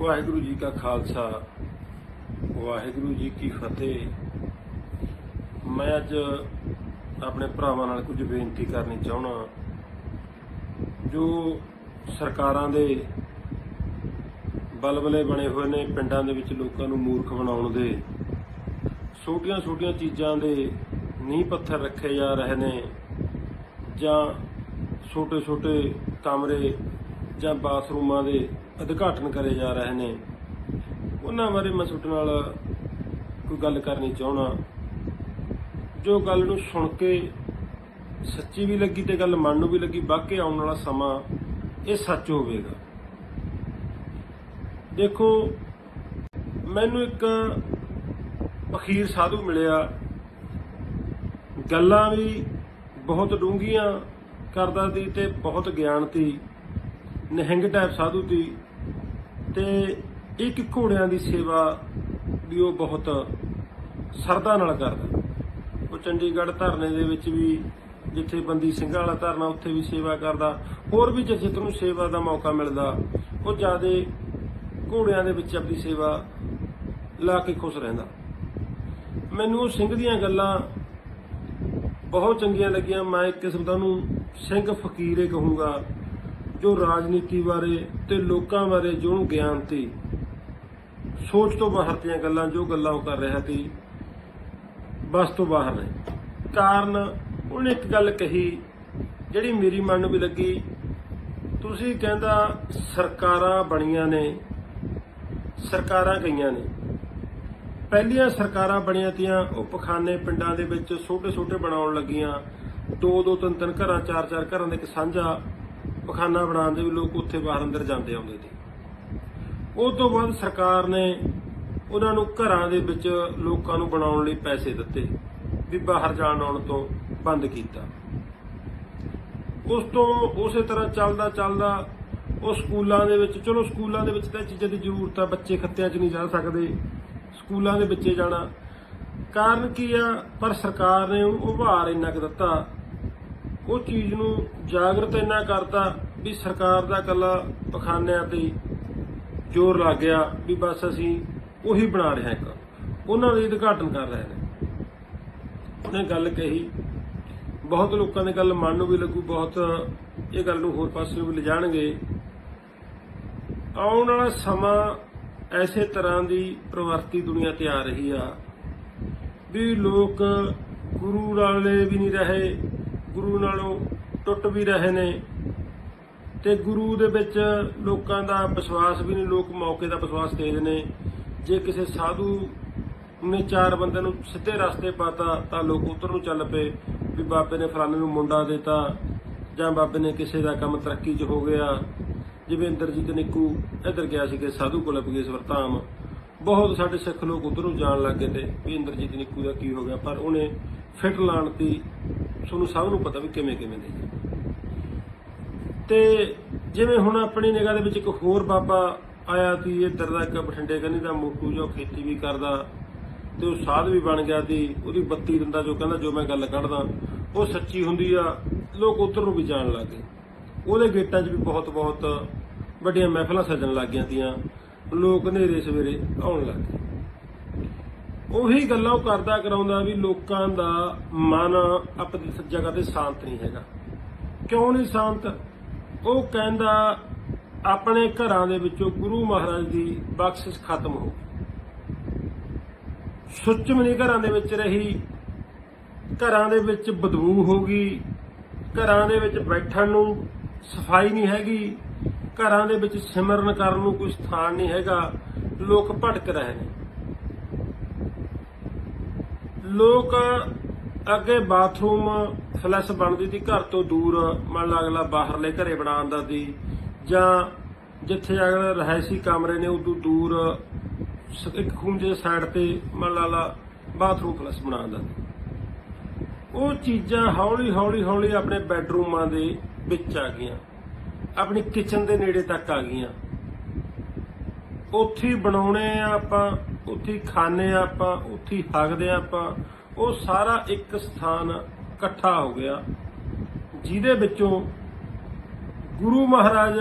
ਵਾਹਿਗੁਰੂ ਜੀ ਕਾ ਖਾਲਸਾ, ਵਾਹਿਗੁਰੂ ਜੀ ਕੀ ਫਤਿਹ। ਮੈਂ ਅੱਜ ਆਪਣੇ ਭਰਾਵਾਂ ਨਾਲ ਕੁਝ ਬੇਨਤੀ ਕਰਨੀ ਚਾਹਣਾ ਜੋ ਸਰਕਾਰਾਂ ਦੇ ਬਲਬਲੇ ਬਣੇ ਹੋਏ ਨੇ ਪਿੰਡਾਂ ਦੇ ਵਿੱਚ ਲੋਕਾਂ ਨੂੰ ਮੂਰਖ ਬਣਾਉਣ ਦੇ, ਛੋਟੀਆਂ-ਛੋਟੀਆਂ ਚੀਜ਼ਾਂ ਦੇ ਨੀਂਹ ਪੱਥਰ ਰੱਖੇ ਜਾ ਰਹੇ ਨੇ ਜਾਂ ਛੋਟੇ-ਛੋਟੇ ਕਮਰੇ ਜਾਂ ਬਾਥਰੂਮਾਂ ਦੇ ਉਦਘਾਟਨ ਕਰੇ ਜਾ ਰਹੇ ਨੇ। ਉਹਨਾਂ ਬਾਰੇ ਮੈਂ ਤੁਹਾਡੇ ਨਾਲ ਕੋਈ ਗੱਲ ਕਰਨੀ ਚਾਹਣਾ ਜੋ ਗੱਲ ਨੂੰ ਸੁਣ ਕੇ ਸੱਚੀ ਵੀ ਲੱਗੀ ਤੇ ਗੱਲ ਮਨ ਨੂੰ ਵੀ ਲੱਗੀ ਬਾਕੀ ਆਉਣ ਵਾਲਾ ਸਮਾਂ ਇਹ ਸੱਚ ਹੋਵੇਗਾ। ਦੇਖੋ, ਮੈਨੂੰ ਇੱਕ ਅਖੀਰ ਸਾਧੂ ਮਿਲਿਆ। ਗੱਲਾਂ ਵੀ ਬਹੁਤ ਡੂੰਘੀਆਂ ਕਰਦਾ ਸੀ ਤੇ ਬਹੁਤ ਗਿਆਨ ਸੀ। ਨਿਹੰਗ ਟਾਈਪ ਸਾਧੂ ਦੀ ਤੇ ਇੱਕ ਘੋੜਿਆਂ ਦੀ ਸੇਵਾ ਵੀ ਉਹ ਬਹੁਤ ਸਰਦਾ ਨਾਲ ਕਰਦਾ। ਉਹ ਚੰਡੀਗੜ੍ਹ ਧਰਨੇ ਦੇ ਵਿੱਚ ਵੀ ਜਿੱਥੇ ਬੰਦੀ ਸਿੰਘਾਂ ਵਾਲਾ ਧਰਨਾ ਉੱਥੇ ਵੀ ਸੇਵਾ ਕਰਦਾ। ਹੋਰ ਵੀ ਜਿੱਥੇ ਤੁਹਾਨੂੰ ਸੇਵਾ ਦਾ ਮੌਕਾ ਮਿਲਦਾ, ਉਹ ਜਿਆਦੇ ਘੋੜਿਆਂ ਦੇ ਵਿੱਚ ਆਪਣੀ ਸੇਵਾ ਲਾ ਕੇ ਖੁਸ਼ ਰਹਿੰਦਾ। ਮੈਨੂੰ ਉਹ ਸਿੰਘ ਦੀਆਂ ਗੱਲਾਂ ਬਹੁਤ ਚੰਗੀਆਂ ਲੱਗੀਆਂ। ਮੈਂ ਇੱਕ ਕਿਸਮ ਦਾ ਉਹਨੂੰ ਸਿੰਘ ਫਕੀਰੇ ਕਹੂੰਗਾ। ਜੋ ਰਾਜਨੀਤੀ ਬਾਰੇ ਤੇ ਲੋਕਾਂ ਬਾਰੇ ਜੋ ਉਹਨੂੰ ਗਿਆਨ ਸੀ, ਸੋਚ ਤੋਂ ਬਾਹਰ ਦੀਆਂ ਗੱਲਾਂ, ਜੋ ਗੱਲਾਂ ਉਹ ਕਰ ਰਿਹਾ ਸੀ, ਬਸ ਤੋਂ ਬਾਹਰ ਨੇ। ਕਾਰਨ ਉਹਨੇ ਇੱਕ ਗੱਲ ਕਹੀ, ਜਿਹੜੀ ਮੇਰੀ ਮਨ ਨੂੰ ਵੀ ਲੱਗੀ, ਤੁਸੀਂ ਕਹਿੰਦਾ ਸਰਕਾਰਾਂ ਬਣੀਆਂ ਨੇ, ਸਰਕਾਰਾਂ ਗਈਆਂ ਨੇ। ਪਹਿਲੀਆਂ ਸਰਕਾਰਾਂ ਬਣੀਆਂ ਤੀਆਂ, ਉਹ ਪਖਾਨੇ ਪਿੰਡਾਂ ਦੇ ਵਿੱਚ ਛੋਟੇ ਛੋਟੇ ਬਣਾਉਣ ਲੱਗੀਆਂ। ਦੋ ਦੋ ਤਿੰਨ ਤਿੰਨ ਘਰਾਂ ਚਾਰ ਚਾਰ ਘਰਾਂ ਦੇ ਇੱਕ ਸਾਂਝਾ ਪਖਾਨਾ ਬਣਾਉਣ ਦੇ ਵੀ ਲੋਕ ਉੱਥੇ ਬਾਹਰ ਅੰਦਰ ਜਾਂਦੇ ਆਉਂਦੇ ਸੀ ਉਸ ਤੋਂ ਬਾਅਦ ਸਰਕਾਰ ਨੇ ਉਹਨਾਂ ਨੂੰ ਘਰਾਂ ਦੇ ਵਿੱਚ ਲੋਕਾਂ ਨੂੰ ਬਣਾਉਣ ਲਈ ਪੈਸੇ ਦਿੱਤੇ, ਵੀ ਬਾਹਰ ਜਾਣ ਆਉਣ ਤੋਂ ਬੰਦ ਕੀਤਾ। ਉਸ ਤੋਂ ਉਸੇ ਤਰ੍ਹਾਂ ਚੱਲਦਾ ਚੱਲਦਾ ਉਹ ਸਕੂਲਾਂ ਦੇ ਵਿੱਚ, ਚਲੋ ਸਕੂਲਾਂ ਦੇ ਵਿੱਚ ਤਾਂ ਇਹ ਚੀਜ਼ਾਂ ਦੀ ਜ਼ਰੂਰਤ ਆ, ਬੱਚੇ ਖੱਤਿਆਂ 'ਚ ਨਹੀਂ ਜਾ ਸਕਦੇ, ਸਕੂਲਾਂ ਦੇ ਵਿੱਚੇ ਜਾਣਾ। ਕਾਰਨ ਕੀ ਆ? ਪਰ ਸਰਕਾਰ ਨੇ ਉਹਨੂੰ ਉਭਾਰ ਇੰਨਾ ਕੁ ਦਿੱਤਾ ਉਹ ਚੀਜ਼ ਨੂੰ ਜਾਗਰਤ ਇੰਨਾ ਕਰਤਾ ਵੀ ਸਰਕਾਰ ਦਾ ਕੱਲਾ ਪਖਾਨਿਆਂ ਤੇ ਜ਼ੋਰ ਲੱਗ ਗਿਆ ਵੀ ਬਸ ਅਸੀਂ ਉਹੀ ਬਣਾ ਰਹੇ ਹਾਂ ਇੱਕ। ਉਹਨਾਂ ਦੇ ਉਦਘਾਟਨ ਕਰ ਰਹੇ ਨੇ। ਉਹਨੇ ਗੱਲ ਕਹੀ, ਬਹੁਤ ਲੋਕਾਂ ਦੀ ਗੱਲ ਮਨ ਨੂੰ ਵੀ ਲੱਗੂ, ਬਹੁਤ ਇਹ ਗੱਲ ਨੂੰ ਹੋਰ ਪਾਸੇ ਵੀ ਲਿਜਾਣਗੇ। ਆਉਣ ਵਾਲਾ ਸਮਾਂ ਐਸੇ ਤਰ੍ਹਾਂ ਦੀ ਪ੍ਰਵਰਤੀ ਦੁਨੀਆ ਤੇ ਆ ਰਹੀ ਆ ਵੀ ਲੋਕ ਗੁਰੂ ਨਾਲੇ ਵੀ ਨਹੀਂ ਰਹੇ ਗੁਰੂ ਨਾਲੋਂ ਟੁੱਟ ਵੀ ਰਹੇ ਨੇ ਤੇ ਗੁਰੂ ਦੇ ਵਿੱਚ ਲੋਕਾਂ ਦਾ ਵਿਸ਼ਵਾਸ ਵੀ ਨਹੀਂ, ਲੋਕ ਮੌਕੇ ਦਾ ਵਿਸ਼ਵਾਸ ਤੇਜ ਨੇ। ਜੇ ਕਿਸੇ ਸਾਧੂ ਨੇ ਚਾਰ ਬੰਦਿਆਂ ਨੂੰ ਸਿੱਧੇ ਰਸਤੇ ਪਾਤਾ ਤਾਂ ਲੋਕ ਉਧਰ ਨੂੰ ਚੱਲ ਪਏ ਵੀ ਬਾਬੇ ਨੇ ਫਲਾਣੇ ਨੂੰ ਮੁੰਡਾ ਦਿੱਤਾ ਜਾਂ ਬਾਬੇ ਨੇ ਕਿਸੇ ਦਾ ਕੰਮ ਤਰੱਕੀ 'ਚ ਹੋ ਗਿਆ। ਜਿਵੇਂ ਇੰਦਰਜੀਤ ਨਿੱਕੂ ਇੱਧਰ ਗਿਆ ਸੀ ਕਿ ਸਾਧੂ ਕੋਲ ਪਗੇ ਸਵਰਤਾਮ ਬਹੁਤ ਸਾਡੇ ਸਿੱਖ ਲੋਕ ਉਧਰ ਨੂੰ ਜਾਣ ਲੱਗੇ ਤੇ ਵੀ ਇੰਦਰਜੀਤ ਨਿੱਕੂ ਦਾ ਕੀ ਹੋ ਗਿਆ, ਪਰ ਉਹਨੇ ਫਿੱਟ ਲਾਣ ਦੀ ਤੁਹਾਨੂੰ ਸਭ ਨੂੰ ਪਤਾ ਵੀ ਕਿਵੇਂ ਕਿਵੇਂ ਦੇ ਤੇ ਜਿਵੇਂ ਹੁਣ ਆਪਣੀ ਨਿਗਾਹ ਦੇ ਵਿੱਚ ਇੱਕ ਹੋਰ ਬਾਬਾ ਆਇਆ ਸੀ, ਇੱਧਰ ਦਾ ਇੱਕ ਬਠਿੰਡੇ ਕੰਨੀ ਦਾ ਮੋਟੂ ਜੋ ਖੇਤੀ ਵੀ ਕਰਦਾ ਤੇ ਉਹ ਸਾਧ ਵੀ ਬਣ ਗਿਆ ਸੀ, ਉਹਦੀ ਬੱਤੀ ਦਿੰਦਾ ਜੋ ਕਹਿੰਦਾ, ਜੋ ਮੈਂ ਗੱਲ ਕੱਢਦਾ। ਉਹ ਸੱਚੀ ਹੁੰਦੀ ਆ, ਲੋਕ ਉਧਰ ਨੂੰ ਵੀ ਜਾਣ ਲੱਗੇ ਉਹਦੇ ਗੇਟਾਂ 'ਚ ਵੀ ਬਹੁਤ ਬਹੁਤ ਵੱਡੀਆਂ ਮਹਿਫਲਾਂ ਸਜਣ ਲੱਗ ਗਈਆਂ ਤੀਆਂ ਲੋਕ ਹਨੇਰੇ ਸਵੇਰੇ ਆਉਣ ਲੱਗ ਗਏ। ਉਹੀ ਗੱਲਾਂ ਉਹ ਕਰਦਾ ਕਰਾਉਂਦਾ ਵੀ ਲੋਕਾਂ ਦਾ ਮਨ ਆਪਣੀ ਜਗ੍ਹਾ ਤੇ ਸ਼ਾਂਤ ਨਹੀਂ ਹੈਗਾ। ਕਿਉਂ ਨਹੀਂ ਸ਼ਾਂਤ? ਉਹ ਕਹਿੰਦਾ ਆਪਣੇ ਘਰਾਂ ਦੇ ਵਿੱਚੋਂ ਗੁਰੂ ਮਹਾਰਾਜ ਦੀ ਬਖਸ਼ਿਸ਼ ਖਤਮ ਹੋ ਗਈ। ਸੁੱਚਮਨੀ ਘਰਾਂ ਦੇ ਵਿੱਚ ਰਹੀ। ਘਰਾਂ ਦੇ ਵਿੱਚ ਬਦਬੂ ਹੋ ਗਈ। ਘਰਾਂ ਦੇ ਵਿੱਚ ਬੈਠਣ ਨੂੰ ਸਫ਼ਾਈ ਨਹੀਂ ਹੈਗੀ। ਘਰਾਂ ਦੇ ਵਿੱਚ ਸਿਮਰਨ ਕਰਨ ਨੂੰ ਕੋਈ ਸਥਾਨ ਨਹੀਂ ਹੈਗਾ। ਲੋਕ ਭਟਕ ਰਹੇ ਨੇ। ਲੋਕ ਅੱਗੇ ਬਾਥਰੂਮ, ਫਲਸ਼ ਬਣਦੀ ਸੀ, ਘਰ ਤੋਂ ਦੂਰ, ਮਨ ਲੱਗਲਾ ਬਾਹਰਲੇ ਘਰੇ ਬਣਾਉਂਦਾ ਸੀ, ਜਾਂ ਜਿੱਥੇ ਅਗਲਾ ਰਹਿਸੀ ਕਮਰੇ ਨੇ, ਉਦੋਂ ਦੂਰ ਇੱਕ ਖੂੰਜੇ ਸਾਈਡ ਤੇ, ਮਨ ਲਾਲਾ ਬਾਥਰੂਮ ਫਲਸ਼ ਬਣਾਉਂਦਾ ਉਹ ਚੀਜ਼ਾਂ ਹੌਲੀ ਹੌਲੀ ਹੌਲੀ ਆਪਣੇ ਬੈੱਡਰੂਮਾਂ ਦੇ ਵਿੱਚ ਆ ਗਈਆਂ। ਆਪਣੀ ਕਿਚਨ ਦੇ ਨੇੜੇ ਤੱਕ ਆ ਗਈਆਂ। ਉੱਥੇ ਬਣਾਉਣੇ ਆ ਆਪਾਂ, ਉੱਥੇ ਹੀ ਖਾਣੇ ਆ ਆਪਾਂ, ਉੱਥੇ ਹੀ ਹੱਗਦੇ ਆ ਆਪਾਂ। ਉਹ ਸਾਰਾ ਇੱਕ ਸਥਾਨ ਇਕੱਠਾ ਹੋ ਗਿਆ, ਜਿਹਦੇ ਵਿੱਚੋਂ ਗੁਰੂ ਮਹਾਰਾਜ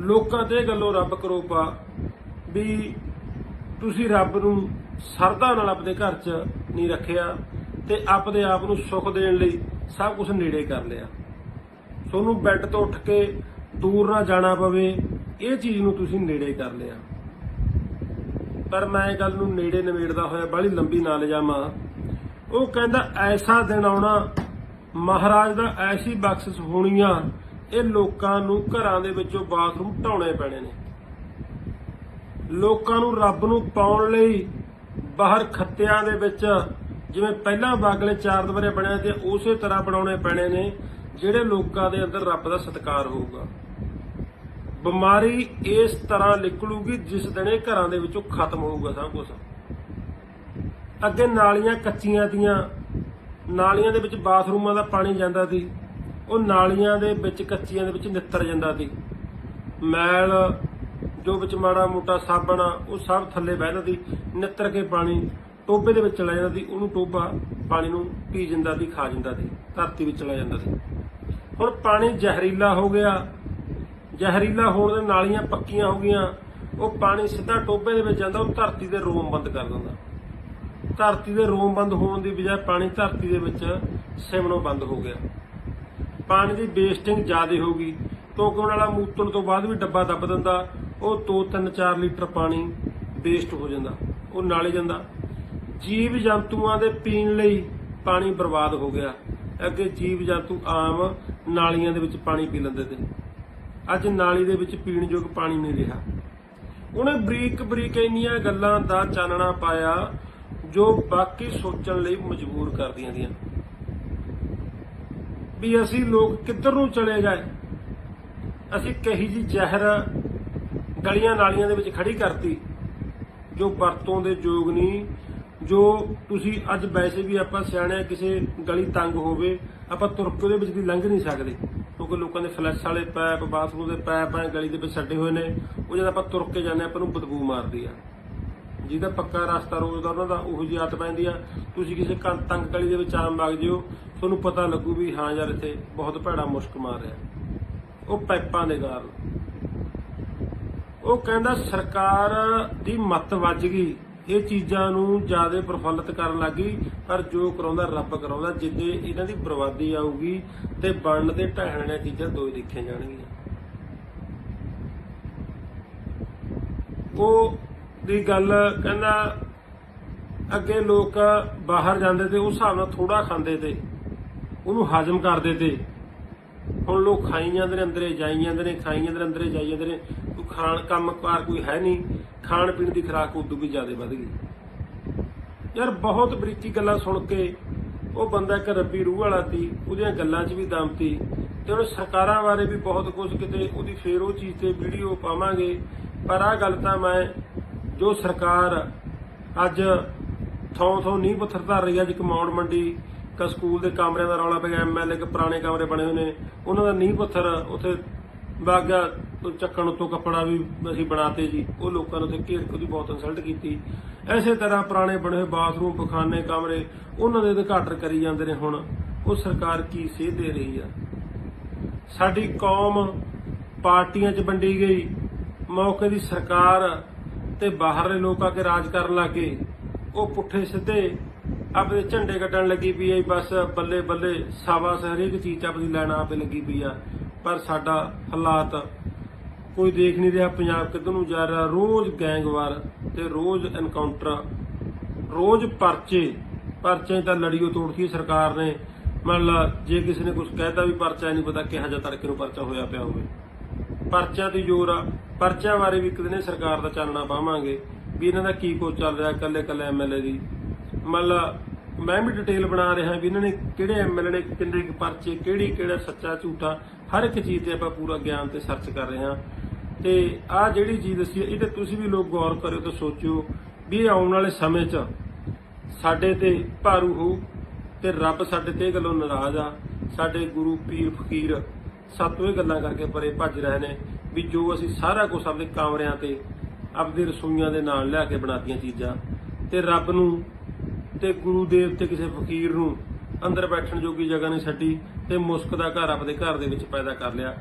ਲੋਕਾਂ ਤੇ ਇਹ ਗੱਲੋਂ ਰੱਬ ਕਰੋਪਾ ਵੀ ਤੁਸੀਂ ਰੱਬ ਨੂੰ ਸਰਦਾ ਨਾਲ ਆਪਣੇ ਘਰ 'ਚ ਨਹੀਂ ਰੱਖਿਆ ਤੇ ਆਪਣੇ ਆਪ ਨੂੰ ਸੁੱਖ ਦੇਣ ਲਈ ਸਭ ਕੁਝ ਨੇੜੇ ਕਰ ਲਿਆ। ਤੁਹਾਨੂੰ ਬੈੱਡ ਤੋਂ ਉੱਠ ਕੇ ਦੂਰ ਨਾ ਜਾਣਾ ਪਵੇ, ਇਹ ਚੀਜ਼ ਨੂੰ ਤੁਸੀਂ ਨੇੜੇ ਕਰ ਲਿਆ। ਪਰ ਮੈਂ ਇਹ ਗੱਲ ਨੂੰ ਨੇੜੇ ਨਵੇੜਦਾ ਹੋਇਆ ਬਾਹਲੀ ਲੰਬੀ ਨਾ ਲਿਜਾਵਾਂ ਉਹ ਕਹਿੰਦਾ, ਐਸਾ ਦਿਨ ਆਉਣਾ, ਮਹਾਰਾਜ ਦਾ ਐਸੀ ਬਖਸ਼ਿਸ਼ ਹੋਣੀ ਆ ਇਹ ਲੋਕਾਂ ਨੂੰ ਘਰਾਂ ਦੇ ਵਿੱਚੋਂ ਬਾਥਰੂਮ ਢਾਉਣੇ ਪੈਣੇ ਨੇ। ਲੋਕਾਂ ਨੂੰ ਰੱਬ ਨੂੰ ਪਾਉਣ ਲਈ ਬਾਹਰ ਖੱਤਿਆਂ ਦੇ ਵਿੱਚ, ਜਿਵੇਂ ਪਹਿਲਾਂ ਬਾਗਲੇ ਚਾਰ ਦਵਾਰੇ ਬਣਿਆ ਤੇ ਉਸੇ ਤਰ੍ਹਾਂ ਬਣਾਉਣੇ ਪੈਣੇ ਨੇ ਜਿਹੜੇ ਲੋਕਾਂ ਦੇ ਅੰਦਰ ਰੱਬ ਦਾ ਸਤਿਕਾਰ ਹੋਊਗਾ। ਬਿਮਾਰੀ ਇਸ ਤਰ੍ਹਾਂ ਨਿਕਲੂਗੀ ਜਿਸ ਦਿਨ ਇਹ ਘਰਾਂ ਦੇ ਵਿੱਚੋਂ ਖਤਮ ਹੋਊਗਾ ਸਭ ਕੁਝ ਅੱਗੇ ਨਾਲੀਆਂ ਕੱਚੀਆਂ ਦੀਆਂ ਨਾਲੀਆਂ ਦੇ ਵਿੱਚ ਬਾਥਰੂਮਾਂ ਦਾ ਪਾਣੀ ਜਾਂਦਾ ਸੀ ਉਹ ਨਾਲੀਆਂ ਦੇ ਵਿੱਚ ਕੱਚੀਆਂ ਦੇ ਵਿੱਚ ਨਿੱਤਰ ਜਾਂਦਾ ਸੀ। ਮੈਲ ਜੋ ਵਿੱਚ ਮਾੜਾ ਮੋਟਾ ਸਾਬਣ ਆ, ਉਹ ਸਭ ਥੱਲੇ ਬਹਿ ਜਾਂਦੀ ਨਿੱਤਰ ਕੇ ਪਾਣੀ ਟੋਬੇ ਦੇ ਵਿੱਚ ਚਲਾ ਜਾਂਦਾ ਸੀ ਉਹਨੂੰ ਟੋਬਾ ਪਾਣੀ ਨੂੰ ਪੀ ਜਾਂਦਾ ਸੀ ਖਾ ਜਾਂਦਾ ਸੀ ਧਰਤੀ ਵਿੱਚ ਚਲਾ ਜਾਂਦਾ ਸੀ। ਹੁਣ ਪਾਣੀ ਜ਼ਹਿਰੀਲਾ ਹੋ ਗਿਆ। ਜ਼ਹਿਰੀਲਾ ਹੋਣ ਦੇ ਨਾਲੀਆਂ ਪੱਕੀਆਂ ਹੋ ਗਈਆਂ। ਉਹ ਪਾਣੀ ਸਿੱਧਾ ਟੋਬੇ ਦੇ ਵਿੱਚ ਜਾਂਦਾ, ਉਹ ਧਰਤੀ ਦੇ ਰੋਮ ਬੰਦ ਕਰ ਦਿੰਦਾ। ਧਰਤੀ ਦੇ ਰੋਮ ਬੰਦ ਹੋਣ ਦੀ ਬਜਾਏ ਪਾਣੀ ਧਰਤੀ ਦੇ ਵਿੱਚ ਸਿਮਣੋਂ ਬੰਦ ਹੋ ਗਿਆ। ਪਾਣੀ ਦੀ ਵੇਸਟਿੰਗ ਜ਼ਿਆਦਾ ਹੋ ਗਈ। ਕਿਉਂਕਿ ਉਹਨਾਂ ਵਾਲਾ ਮੂਤਣ ਤੋਂ ਬਾਅਦ ਵੀ ਡੱਬਾ ਦੱਬ ਦਿੰਦਾ। ਉਹ 2 3 4 ਲੀਟਰ ਪਾਣੀ ਵੇਸਟ ਹੋ ਜਾਂਦਾ। ਉਹ ਨਾਲੇ ਜਾਂਦਾ। ਜੀਵ ਜੰਤੂਆਂ ਦੇ ਪੀਣ ਲਈ ਪਾਣੀ ਬਰਬਾਦ ਹੋ ਗਿਆ। ਅੱਗੇ ਜੀਵ ਜੰਤੂ ਆਮ ਨਾਲੀਆਂ ਦੇ ਵਿੱਚ ਪਾਣੀ ਪੀ ਲੈਂਦੇ ਤੇ। ਅੱਜ ਨਾਲੀ ਦੇ ਵਿੱਚ ਪੀਣ ਯੋਗ ਪਾਣੀ ਨਹੀਂ ਰਿਹਾ। ਉਹਨੇ ਬਰੀਕ ਬਰੀਕ ਇੰਨੀਆਂ ਗੱਲਾਂ ਦਾ ਚਾਨਣਾ ਪਾਇਆ ਜੋ ਬਾਕੀ ਸੋਚਣ ਲਈ ਮਜਬੂਰ ਕਰਦੀਆਂ ਦੀਆਂ। ਵੀ ਅਸੀਂ ਲੋਕ ਕਿੱਧਰ ਨੂੰ ਚਲੇ ਗਏ ਅਸੀਂ ਕਹੀ ਜੀ ਜ਼ਹਿਰ ਗਲੀਆਂ ਨਾਲੀਆਂ ਦੇ ਵਿੱਚ ਖੜੀ ਕਰਤੀ, ਜੋ ਵਰਤੋਂ ਦੇ ਯੋਗ ਨਹੀਂ ਜੋ ਤੁਸੀਂ ਅੱਜ ਵੈਸੇ ਵੀ ਆਪਾਂ ਸਿਆਣੇ ਕਿਸੇ ਗਲੀ ਤੰਗ ਹੋਵੇ ਆਪਾਂ ਤੁਰ ਕੇ ਉਹਦੇ ਵਿੱਚ ਦੀ ਲੰਘ ਨਹੀਂ ਸਕਦੇ। ਕਿਉਂਕਿ ਲੋਕਾਂ ਦੇ ਫਲੈਸ਼ ਵਾਲੇ ਪੈਪ ਬਾਥਰੂਮ ਦੇ ਪੈਪ ਆ ਗਲੀ ਦੇ ਵਿੱਚ ਛੱਡੇ ਹੋਏ ਨੇ ਉਹ ਜਦ ਆਪਾਂ ਤੁਰ ਕੇ ਜਾਂਦੇ ਹਾਂ, ਆਪਾਂ ਨੂੰ ਬਦਬੂ ਮਾਰਦੀ ਆ। ਜਿਹਦਾ ਪੱਕਾ ਰਸਤਾ ਰੋਜ਼ ਦਾ ਉਹਨਾਂ ਦਾ ਉਹੋ ਜਿਹੀ ਆਦਤ ਪੈਂਦੀ ਆ। ਤੁਸੀਂ ਕਿਸੇ ਕਾਂ- ਤੰਗ ਗਲੀ ਦੇ ਵਿੱਚ ਆਮ ਵਗ ਜਿਓ ਤੁਹਾਨੂੰ ਪਤਾ ਲੱਗੂ ਵੀ ਹਾਂ ਯਾਰ ਇੱਥੇ ਬਹੁਤ ਭੈੜਾ ਮੁਸ਼ਕ ਮਾਰ ਰਿਹਾ। ਉਹ ਪਾਈਪਾਂ ਦੇ ਕਾਰਨ ਉਹ ਕਹਿੰਦਾ ਸਰਕਾਰ ਦੀ ਮੱਤ ਵੱਜ ਗਈ। ਇਹ ਚੀਜ਼ਾਂ ਨੂੰ ਜ਼ਿਆਦਾ ਪ੍ਰਫੁੱਲਤ ਕਰਨ ਲੱਗੀ, ਪਰ ਜੋ ਕਰਾਉਂਦਾ, ਰੱਬ ਕਰਾਉਂਦਾ, ਜਿੱਦੇ ਇਹਨਾਂ ਦੀ ਬਰਬਾਦੀ ਆਊਗੀ ਤੇ ਬਣਨ ਦੇ ਢਹਿਣ ਵਾਲੀਆਂ ਚੀਜ਼ਾਂ ਦੋ ਹੀ ਦੇਖੀਆਂ ਜਾਣਗੀਆਂ। ਉਹ ਦੀ ਗੱਲ ਕਹਿੰਦਾ, ਅੱਗੇ ਲੋਕ ਬਾਹਰ ਜਾਂਦੇ ਤੇ ਉਸ ਹਿਸਾਬ ਨਾਲ ਥੋੜਾ ਖਾਂਦੇ ਤੇ, ਉਹਨੂੰ ਹਜਮ ਕਰਦੇ ਤੇ। ਹੁਣ ਲੋਕ ਖਾਈ ਜਾਂਦੇ ਨੇ, ਅੰਦਰੇ ਜਾਈ ਜਾਂਦੇ ਨੇ, ਖਾਈ ਜਾਂਦੇ ਨੇ, ਅੰਦਰੇ ਜਾਈ ਜਾਂਦੇ ਨੇ, ਕੋਈ ਖਾਣ ਕੰਮਕਾਰ ਕੋਈ ਹੈ ਨਹੀਂ। ਖਾਣ ਪੀਣ ਦੀ ਖੁਰਾਕ ਉਦੋਂ ਵੀ ਜ਼ਿਆਦਾ ਵੱਧ ਗਈ। ਯਾਰ ਬਹੁਤ ਬਰੀਕੀ ਗੱਲਾਂ ਸੁਣ ਕੇ ਉਹ ਬੰਦਾ ਇੱਕ ਰੱਬੀ ਰੂਹ ਵਾਲਾ ਸੀ ਉਹਦੀਆਂ ਗੱਲਾਂ 'ਚ ਵੀ ਦਮ ਸੀ ਤੇ ਉਹਨੇ ਸਰਕਾਰਾਂ ਬਾਰੇ ਵੀ ਬਹੁਤ ਕੁਝ ਕਿਤੇ ਉਹਦੀ ਫੇਰ ਉਹ ਚੀਜ਼ ਤੇ ਵੀਡੀਓ ਪਾਵਾਂਗੇ। ਪਰ ਆਹ ਗੱਲ ਤਾਂ ਮੈਂ ਜੋ ਸਰਕਾਰ ਅੱਜ ਥੋਂ ਥੋਂ ਨੀਂਹ ਪੱਥਰ ਧਰ ਰਹੀ ਆ, ਅੱਜ ਕਮਾਉਂਡ ਮੰਡੀ ਕਾ ਸਕੂਲ ਦੇ ਕਮਰਿਆਂ ਦਾ ਰੌਲਾ ਪੈ ਗਿਆ ਐਮਐਲਏ ਕੇ ਪੁਰਾਣੇ ਕਮਰੇ ਬਣੇ ਹੋਏ ਨੇ ਉਹਨਾਂ ਦਾ ਨੀਂਹ ਪੱਥਰ ਉੱਥੇ ਬਾਗਾ ਚੱਕਣ ਉੱਤੋਂ ਕੱਪੜਾ ਵੀ ਅਸੀਂ ਬਣਾਤੇ ਜੀ। ਉਹ ਲੋਕਾਂ ਨੂੰ ਉੱਥੇ ਘੇਰ ਕੇ ਉਹਦੀ ਬਹੁਤ ਇਨਸਲਟ ਕੀਤੀ। ਐਸੇ ਤਰ੍ਹਾਂ ਪੁਰਾਣੇ ਬਣੇ ਹੋਏ ਬਾਥਰੂਮ, ਪਖਾਨੇ, ਕਮਰੇ, ਉਹਨਾਂ ਦੇ ਉਦਘਾਟਨ ਕਰੀ ਜਾਂਦੇ ਨੇ ਹੁਣ। ਉਹ ਸਰਕਾਰ ਕੀ ਸੇਧ ਦੇ ਰਹੀ ਆ? ਸਾਡੀ ਕੌਮ ਪਾਰਟੀਆਂ 'ਚ ਵੰਡੀ ਗਈ। ਮੌਕੇ ਦੀ ਸਰਕਾਰ ਤੇ ਬਾਹਰਲੇ ਲੋਕ ਆ ਕੇ ਰਾਜ ਕਰਨ ਲੱਗੇ। ਉਹ ਪੁੱਠੇ ਸਿੱਧੇ ਆਪਣੇ ਝੰਡੇ ਕੱਢਣ ਲੱਗੀ ਪਈ ਐ ਬਸ ਬੱਲੇ ਬੱਲੇ ਸਾਵਾ ਹਰੇਕ ਚੀਜ਼ ਆਪਣੀ ਲੈਣ ਆਪੇ ਲੱਗੀ ਪਈ ਆ। ਪਰ ਸਾਡਾ ਹਾਲਾਤ ਕੋਈ ਦੇਖ ਨਹੀਂ ਰਿਹਾ ਪੰਜਾਬ ਕਿੱਧਰ ਨੂੰ ਜਾ ਰਿਹਾ। ਰੋਜ਼ ਗੈਂਗਵਾਰ ਤੇ ਰੋਜ਼ ਐਨਕਾਊਂਟਰ, ਰੋਜ਼ ਪਰਚੇ। ਪਰਚੇ ਤਾਂ ਲੜੀਓ ਤੋੜਤੀ ਸਰਕਾਰ ਨੇ। ਮੰਨ ਲਾ, ਜੇ ਕਿਸੇ ਨੇ ਕੁਝ ਕਹਿਤਾ ਵੀ ਪਰਚਾ ਨਹੀਂ ਪਤਾ ਕਿਹੋ ਜਿਹਾ ਤੜਕੇ ਨੂੰ ਪਰਚਾ ਹੋਇਆ ਪਿਆ ਹੋਵੇ। ਪਰਚਿਆਂ ਤੇ ਜ਼ੋਰ ਆ। ਪਰਚਿਆਂ ਬਾਰੇ ਵੀ ਇੱਕ ਦਿਨ ਸਰਕਾਰ ਦਾ ਚਾਨਣਾ ਪਾਵਾਂਗੇ ਵੀ ਇਹਨਾਂ ਦਾ ਕੀ ਕੁਝ ਚੱਲ ਰਿਹਾ ਕੱਲੇ ਕੱਲੇ ਐਮਐਲਏ ਦੀ। ਮੰਨ ਲਾ, ਮੈਂ ਵੀ ਡਿਟੇਲ ਬਣਾ ਰਿਹਾ ਵੀ ਇਹਨਾਂ ਨੇ ਕਿਹੜੇ ਐਮਐਲਏ ਨੇ ਕਿੰਨੇ ਕੁ ਪਰਚੇ ਕਿਹੜੀ ਕਿਹੜਾ ਸੱਚਾ ਝੂਠਾ, ਹਰ ਇੱਕ ਚੀਜ਼ ਤੇ ਆਪਾਂ ਪੂਰਾ ਗਿਆਨ ਤੇ ਸਰਚ ਕਰ ਰਹੇ ਹਾਂ। ਤੇ ਆਹ ਜਿਹੜੀ ਚੀਜ਼ ਦੱਸੀ ਇਹ ਤੇ ਤੁਸੀਂ ਵੀ ਲੋਕ ਗੌਰ ਕਰਿਓ ਤੇ ਸੋਚਿਓ ਵੀ ਇਹ ਆਉਣ ਵਾਲੇ ਸਮੇਂ 'ਚ ਸਾਡੇ ਤੇ ਭਾਰੂ ਹੋਊ ਤੇ ਰੱਬ ਸਾਡੇ ਤੇ ਇਹ ਗੱਲੋਂ ਨਾਰਾਜ਼ ਆ। ਸਾਡੇ ਗੁਰੂ ਪੀਰ ਫਕੀਰ ਸਾਤੋਂ ਇਹ ਗੱਲਾਂ ਕਰਕੇ ਪਰੇ ਭੱਜ ਰਹੇ ਨੇ ਵੀ ਜੋ ਅਸੀਂ ਸਾਰਾ ਕੁਝ ਆਪਣੇ ਕਾਮਰਿਆਂ ਤੇ, ਆਪਦੇ ਰਸੋਈਆਂ ਦੇ ਨਾਲ ਲਿਆ ਕੇ ਬਣਾਤੀਆਂ ਚੀਜ਼ਾਂ ਤੇ ਰੱਬ ਨੂੰ ਤੇ ਗੁਰੂ ਦੇਵ ਤੇ ਕਿਸੇ ਫਕੀਰ ਨੂੰ ਅੰਦਰ ਬੈਠਣ ਜੋਗੀ ਜਗ੍ਹਾ ਨਹੀਂ ਛੱਡੀ ਤੇ ਮੁਸਕ ਦਾ ਘਰ ਆਪਦੇ ਘਰ ਦੇ ਵਿੱਚ ਪੈਦਾ ਕਰ ਲਿਆ।